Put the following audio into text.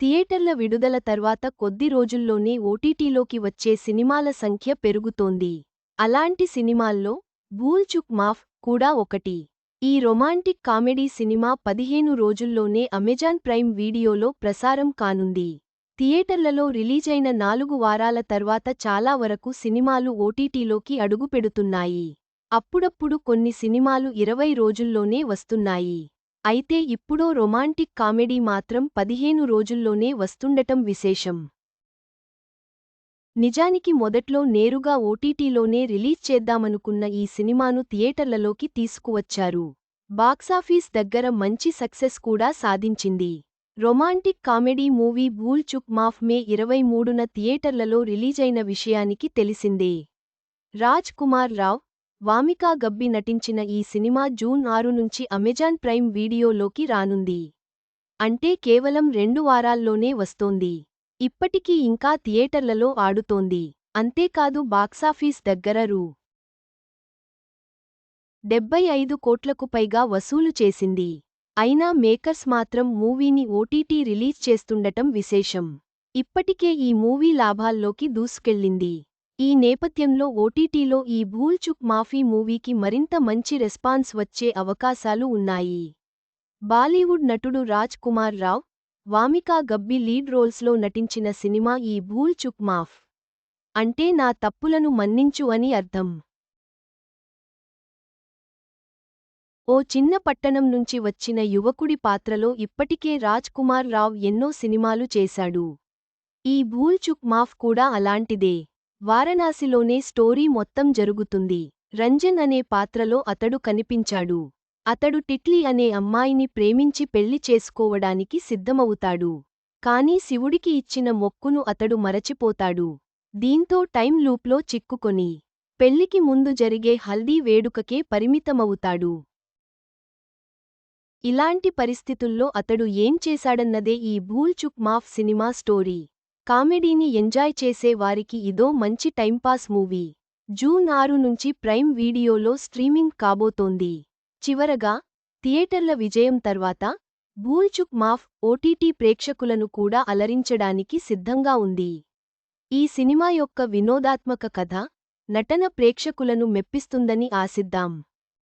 థియేటర్ల విడుదల తర్వాత కొద్ది రోజుల్లోనే ఓటీటీలోకి వచ్చే సినిమాల సంఖ్య పెరుగుతోంది. అలాంటి సినిమాల్లో భూల్ చుక్ మాఫ్ కూడా ఒకటి. ఈ రొమాంటిక్ కామెడీ సినిమా పదిహేను రోజుల్లోనే అమెజాన్ ప్రైమ్ వీడియోలో ప్రసారం కానుంది. థియేటర్లలో రిలీజైన నాలుగు వారాల తర్వాత చాలా వరకు సినిమాలు ఓటీటీలోకి అడుగుపెడుతున్నాయి. అప్పుడప్పుడు కొన్ని సినిమాలు ఇరవై రోజుల్లోనే వస్తున్నాయి. అయితే ఇప్పుడో రొమాంటిక్ కామెడీ మాత్రం పదిహేను రోజుల్లోనే వస్తుండటం విశేషం. నిజానికి మొదట్లో నేరుగా ఓటీటీలోనే రిలీజ్ చేద్దామనుకున్న ఈ సినిమాను థియేటర్లలోకి తీసుకువచ్చారు. బాక్సాఫీస్ దగ్గర మంచి సక్సెస్ కూడా సాధించింది. రొమాంటిక్ కామెడీ మూవీ భూల్ చుక్ మాఫ్ మే ఇరవై మూడున థియేటర్లలో రిలీజైన విషయానికి తెలిసిందే. రాజ్ కుమార్ రావ్ వామికా గబ్బి నటించిన ఈ సినిమా జూన్ ఆరు నుంచి అమెజాన్ ప్రైమ్ వీడియోలోకి రానుంది. అంటే కేవలం రెండు వారాల్లోనే వస్తోంది. ఇప్పటికీ ఇంకా థియేటర్లలో ఆడుతోంది. అంతేకాదు బాక్సాఫీస్ దగ్గర రూ. డెబ్బై ఐదు కోట్లకు పైగా వసూలు చేసింది. అయినా మేకర్స్ మాత్రం మూవీని ఓటీటీ రిలీజ్ చేస్తుండటం విశేషం. ఇప్పటికే ఈ మూవీ లాభాల్లోకి దూసుకెళ్ళింది. ఈ నేపథ్యంలో ఓటీటీలో ఈ భూల్చుక్ మాఫీ మూవీకి మరింత మంచి రెస్పాన్స్ వచ్చే అవకాశాలు ఉన్నాయి. బాలీవుడ్ నటుడు రాజ్ కుమార్ రావ్ వామికా గబ్బి లీడ్ రోల్స్లో నటించిన సినిమా ఈ భూల్చుక్ మాఫ్. అంటే నా తప్పులను మన్నించు అని అర్థం. ఓ చిన్న పట్టణం నుంచి వచ్చిన యువకుడి పాత్రలో ఇప్పటికే రాజ్ కుమార్ రావ్ ఎన్నో సినిమాలు చేశాడు. ఈ భూల్చుక్ మాఫ్ కూడా అలాంటిదే. వారణాసిలోనే స్టోరీ మొత్తం జరుగుతుంది. రంజన్ అనే పాత్రలో అతడు కనిపించాడు. అతడు టిట్లీ అనే అమ్మాయిని ప్రేమించి పెళ్ళి చేసుకోవడానికి సిద్ధమవుతాడు. కాని శివుడికి ఇచ్చిన మొక్కును అతడు మరచిపోతాడు. దీంతో టైం లూప్లో చిక్కుకొని పెళ్ళికి ముందు జరిగే హల్దీ వేడుకకే పరిమితమవుతాడు. ఇలాంటి పరిస్థితుల్లో అతడు ఏం చేశాడన్నదే ఈ భూల్చుక్ మాఫ్ సినిమా స్టోరీ. కామెడీని ఎంజాయ్ చేసే వారికి ఇదో మంచి టైంపాస్ మూవీ. జూన్ ఆరు నుంచి ప్రైమ్ వీడియోలో స్ట్రీమింగ్ కాబోతోంది. చివరగా థియేటర్ల విజయం తర్వాత భూల్చుక్ మాఫ్ ఓటీటీ ప్రేక్షకులను కూడా అలరించడానికి సిద్ధంగా ఉంది. ఈ సినిమా యొక్క వినోదాత్మక కథ నటన ప్రేక్షకులను మెప్పిస్తుందని ఆశిద్దాం.